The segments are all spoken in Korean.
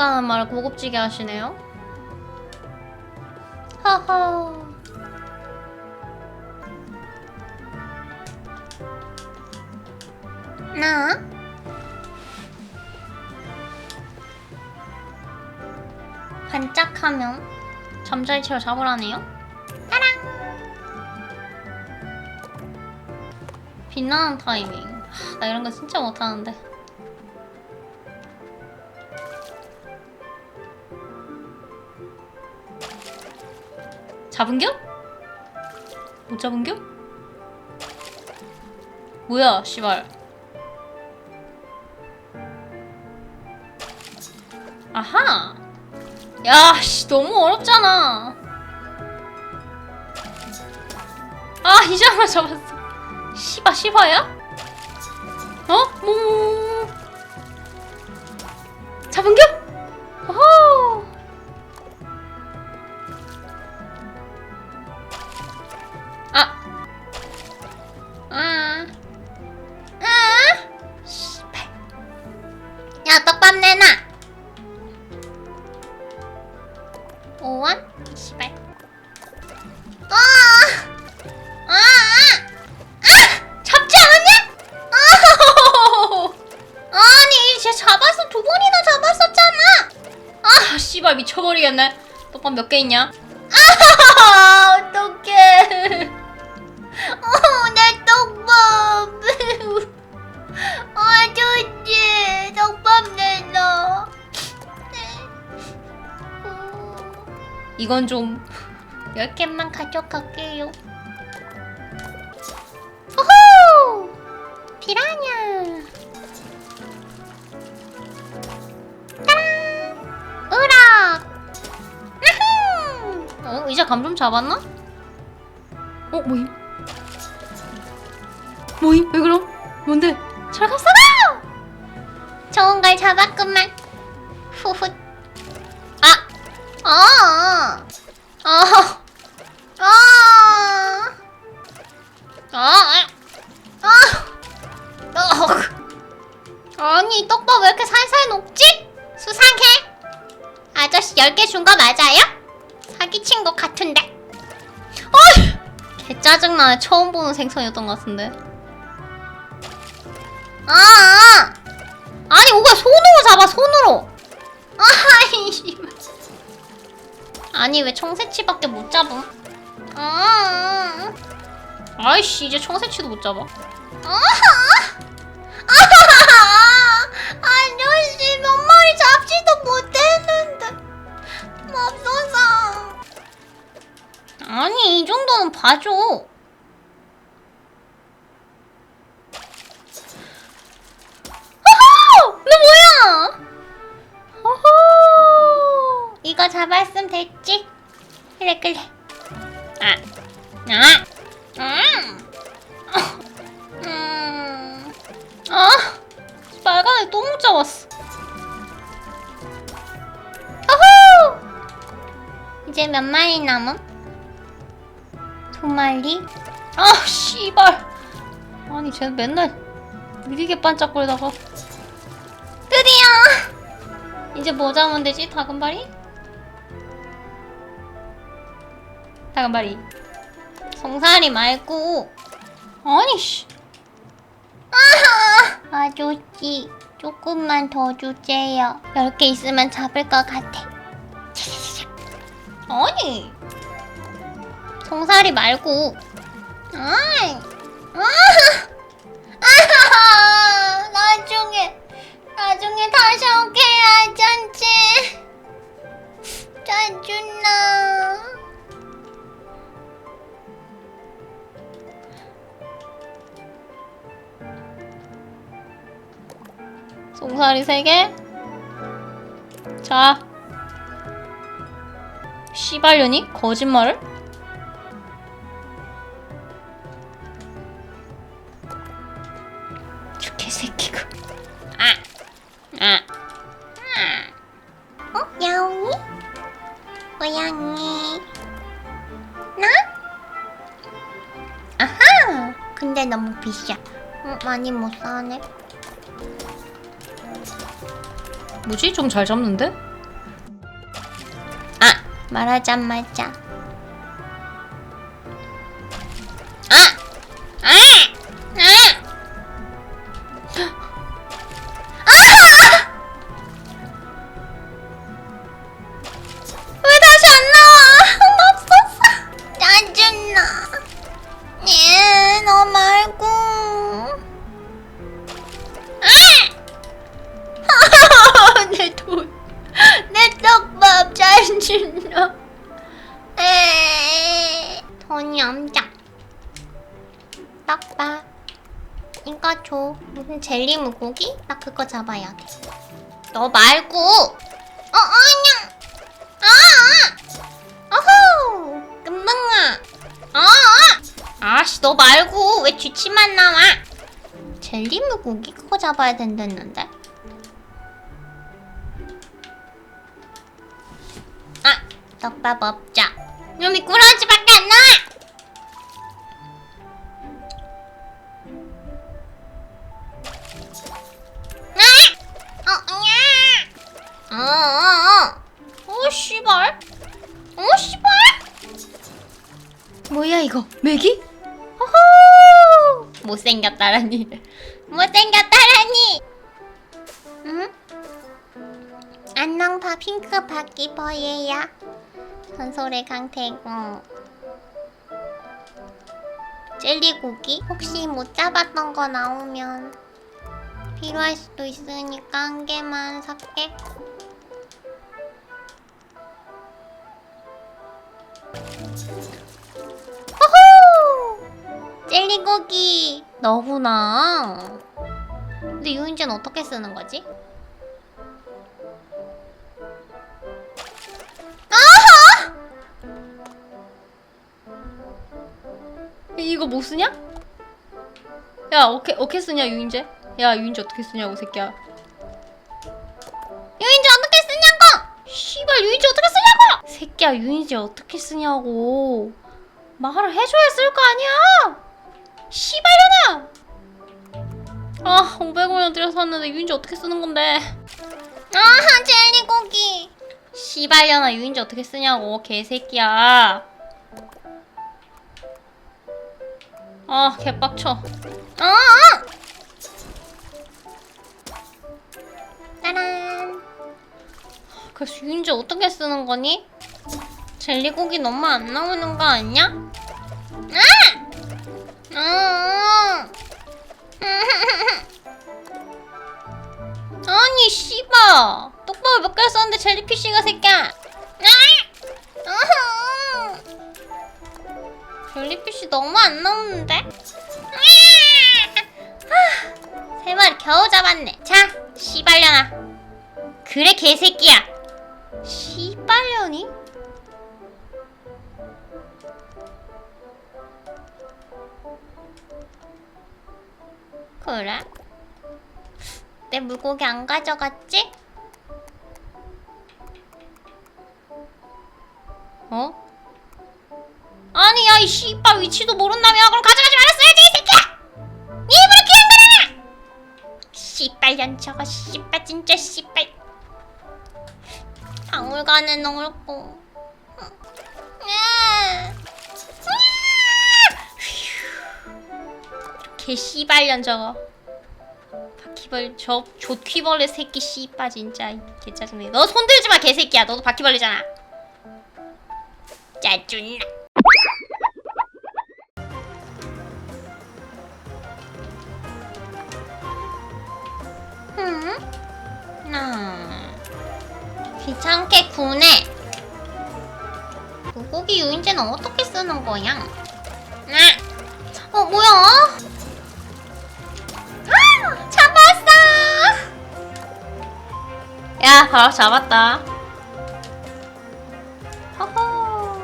허탕 쳤다는 말 고급지게 하시네요. 허허. 나? 반짝하면 잠자리채로 잡으라네요. 따랑! 빛나는 타이밍. 하, 나 이런 거 진짜 못하는데. 잡은겨? 못 잡은겨? 뭐야, 씨발. 아하! 야, 씨, 너무 어렵잖아. 아, 이제 하나 잡았어. 시바, 시바야? 어? 뭐, 뭐, 뭐. 잡은겨? 아, 씨발 미쳐버리겠네. 떡밥 몇 개 있냐? 아, 어떡해. 어, 내 떡밥. 아저씨, 떡밥 내놔. 이건 좀 10개만 가져갈게요. 호호! 피라냐. 이제 감 좀 잡았나? 어, 뭐임? 뭐임? 왜 그럼? 뭔데? 잘 갔어라! 좋은 걸 잡았구만. 후훗. 아! 아! 아! 아! 아! 아! 어. 아니, 떡밥 왜 이렇게 살살 녹지? 수상해. 아저씨 10개 준 거 맞아요? 사기친 것 같은데. 어이! 개 짜증나네. 처음 보는 생선이었던 것 같은데. 아! 아! 아니, 오가 손으로 잡아, 손으로. 아이, 씨발. 아니 왜 청새치밖에 못 잡음? 아, 아이씨 이제 청새치도 못 잡아. 아, 아저씨 몇 마리 잡지도 못했는데 맙소사. 아니 이 정도는 봐줘. 허허! 너 뭐야? 호호! 이거 잡았으면 됐지? 그래 그래. 아, 아, 음, 음, 아, 빨간 애또 못 잡았어. 호호! 이제 몇 마리 남음? 두 마리? 아, 씨발. 아니, 쟤는 맨날 느리게 반짝거리다가 드디어! 이제 뭐 잡으면 되지? 다금바리? 다금바리 송사리 말고 아니 씨 아하 아저씨 조금만 더 주세요 10개 있으면 잡을 것 같아 아니 송사리 말고 아이 아하 나중에 나중에 다시 올게요, 아저씨. 짜증나. 송사리 세 개. 자. 씨발려니? 거짓말을? 야옹이? 고양이. 나? 아하! 근데 너무 비싸. 어, 많이 못 사네. 뭐지? 좀 잘 잡는데? 아 말하자마자 물고기? 나 그거 잡아야 돼 너 말고. 어 아니야 아 어후 금방아 아 아씨 너 말고. 왜 쥐치만 나와? 젤리 물고기 그거 잡아야 된댔는데. 아 떡밥 없자 놈이 꾸러 씨발. 어, 씨발. 뭐야 이거? 메기? 호호! 못생겼다라니. 못생겼다라니. 응? 안녕, 바 핑크 바퀴버예요. 전설의 강태공. 젤리고기? 혹시 못 잡았던 거 나오면 필요할 수도 있으니까 한 개만 살게. 호호! 젤리고기 너구나. 근데 유인제는 어떻게 쓰는 거지? 아하! 이거 뭐 쓰냐? 야 어케 어케 쓰냐 유인재? 야 유인재 어떻게 쓰냐고 새끼야. 유인제 어떻게 쓰냐고! 씨발 유인재 어떻게 쓰냐고! 새끼야 유인재 어떻게 쓰냐고. 말을 해줘야 쓸 거 아니야. 씨발려나. 아 500원 들여서 샀는데 유인재 어떻게 쓰는 건데? 아하 젤리고기. 씨발려나 유인재 어떻게 쓰냐고 개새끼야. 아 개빡쳐. 어! 짜란. 그래서 유인재 어떻게 쓰는 거니? 젤리고기 너무 안 나오는 거 아니야? 음. 아니 씨바 떡밥을 몇개 썼는데 젤리피쉬가 새끼야 음. 젤리피쉬 너무 안 나오는데? 아, 세 마리 겨우 잡았네. 자, 씨발려나. 그래 개새끼야 씨발년이? 그래? 내 물고기 안 가져갔지? 어? 아니 야이 씨발 위치도 모른다며 그럼 가져가지 말았어야지 이 새끼야 기운 거라! 씨발년 저거 씨발 진짜 씨발. 박물관에 넣을고. 개 씨발년 저거. 바퀴벌 저 조퀴벌레 새끼 씨빠 진짜. 개 짜증내. 너 손들지 마 개새끼야. 너도 바퀴벌레잖아. 짜증나. 응? 나 귀찮게 구네. 물고기 유인제는 어떻게 쓰는 거야? 아, 어 뭐야? 아. 야 바로 잡았다 허허.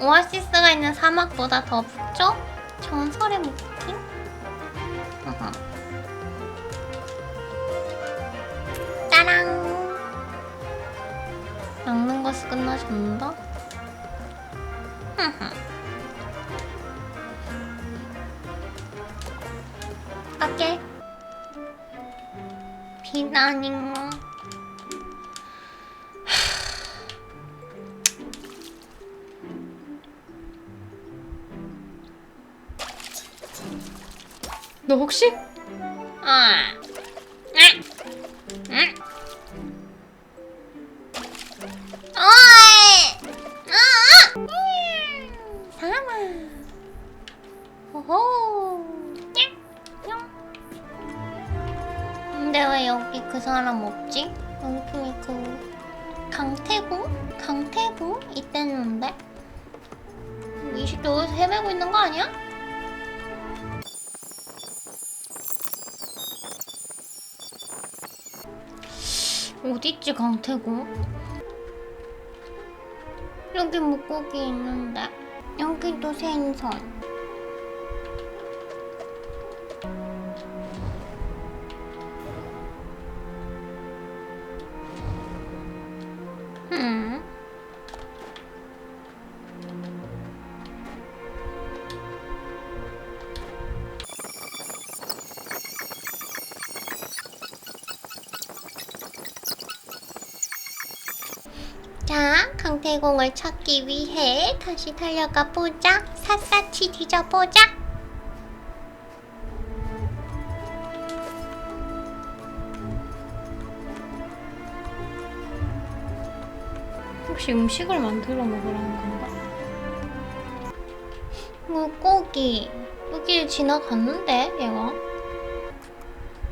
오아시스가 있는 사막보다 더 북쪽? 전설의 목팀? 짜랑. 낚는 것이 끝나셨는다? 갈게. 기다리고. 너 혹시? 아. 그 사람 없지? 여기 그 강태구? 강태구? 있댔는데? 이 새끼 어디서 헤매고 있는 거 아니야? 어딨지 강태구? 여기 물고기 있는데 여기도 생선 자, 강태공을 찾기 위해 다시 달려가 보자. 샅샅이 뒤져보자. 혹시 음식을 만들어 먹으라는 건가? 물고기. 여기 지나갔는데, 얘가?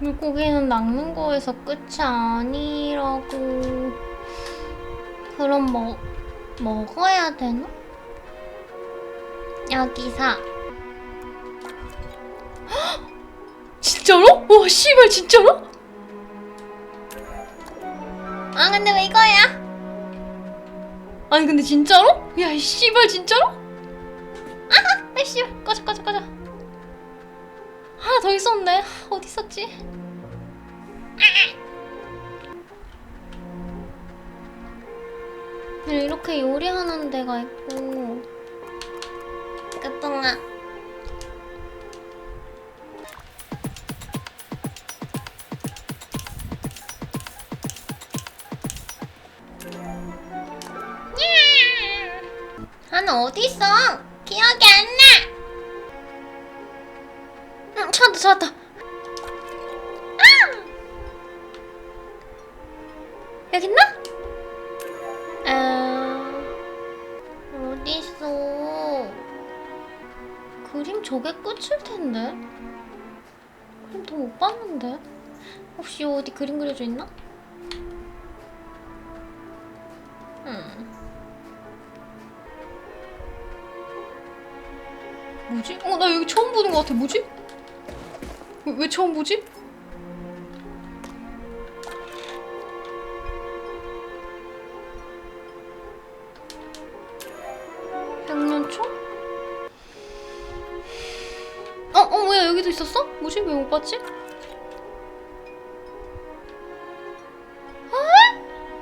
물고기는 낚는 거에서 끝이 아니라고. 그럼 뭐, 먹어야 되나? 여기서. 진짜로? 와 씨발 진짜로? 아, 근데 왜 이거야? 아니 근데 진짜로? 야이 씨발 진짜로? 아, 아 씨발 꺼져 꺼져 꺼져. 하나 더 하, 어디 있었지? 이렇게 요리하는 데가 있고. 끝봉아. 하나 어디 있어? 저게 끝일 텐데. 그림 더못 봤는데. 혹시 어디 그림 그려져 있나? 음. 뭐지? 어 나 여기 처음 보는 것 같아. 뭐지? 왜, 왜 처음 보지? 있었어? 뭐지? 왜 못 봤지? 어?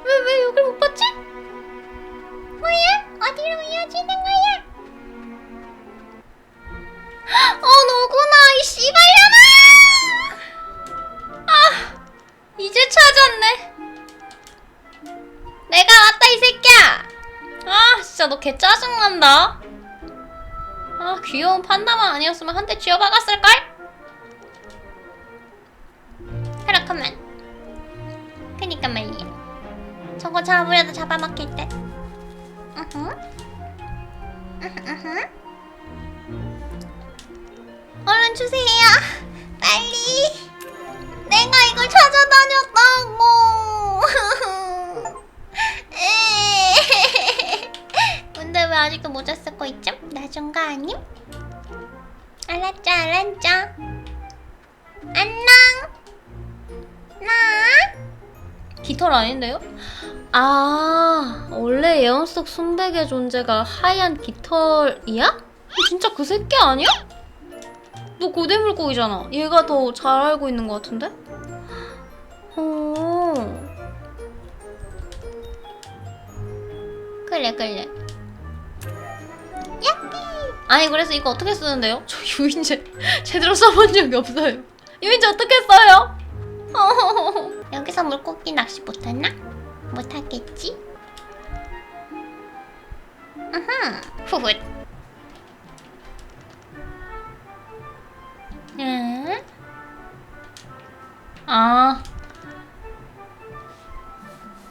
왜, 왜 여길 못 봤지? 뭐야? 어디로 이어지는 거야? 어, 너구나, 이 씨발년아! 아, 이제 찾았네. 내가 왔다, 이 새끼야! 아, 진짜 너 개 짜증난다. 아, 귀여운 판다만 아니었으면 한 대 쥐어박았을걸? 그렇구만. 그니까 말이야. 저거 잡으려다 잡아먹힐 듯. 으흠. 으흠, 으흠. 얼른 주세요. 빨리. 내가 이걸 찾아다녔다고. 근데 왜 아직도 모자 쓰고 있죠? 나준 거 아님? 알았죠, 알았죠. 안녕. 나. 깃털 아닌데요? 아, 원래 예언 속 순백의 존재가 하얀 깃털이야? 진짜 그 새끼 아니야? 너 고대 물고기잖아. 얘가 더 잘 알고 있는 것 같은데? 어. 그래, 그래. 아니 그래서 이거 어떻게 쓰는데요? 저 유인제 제대로 써본 적이 없어요. 유인제 어떻게 써요? 여기서 물고기 낚시 못하나? 못하겠지? 으흠, 후훗. 응? 아.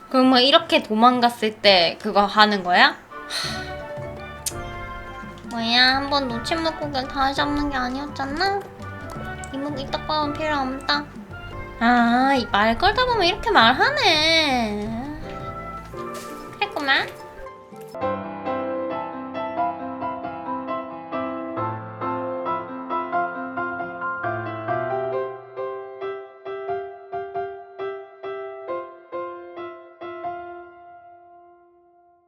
그럼 뭐 이렇게 도망갔을 때 그거 하는 거야? 뭐야, 한 번 놓친 물고기를 다시 잡는 게 아니었잖아? 이목 이따가면 필요 없다. 아, 이 말 걸다 보면 이렇게 말하네. 그랬구만.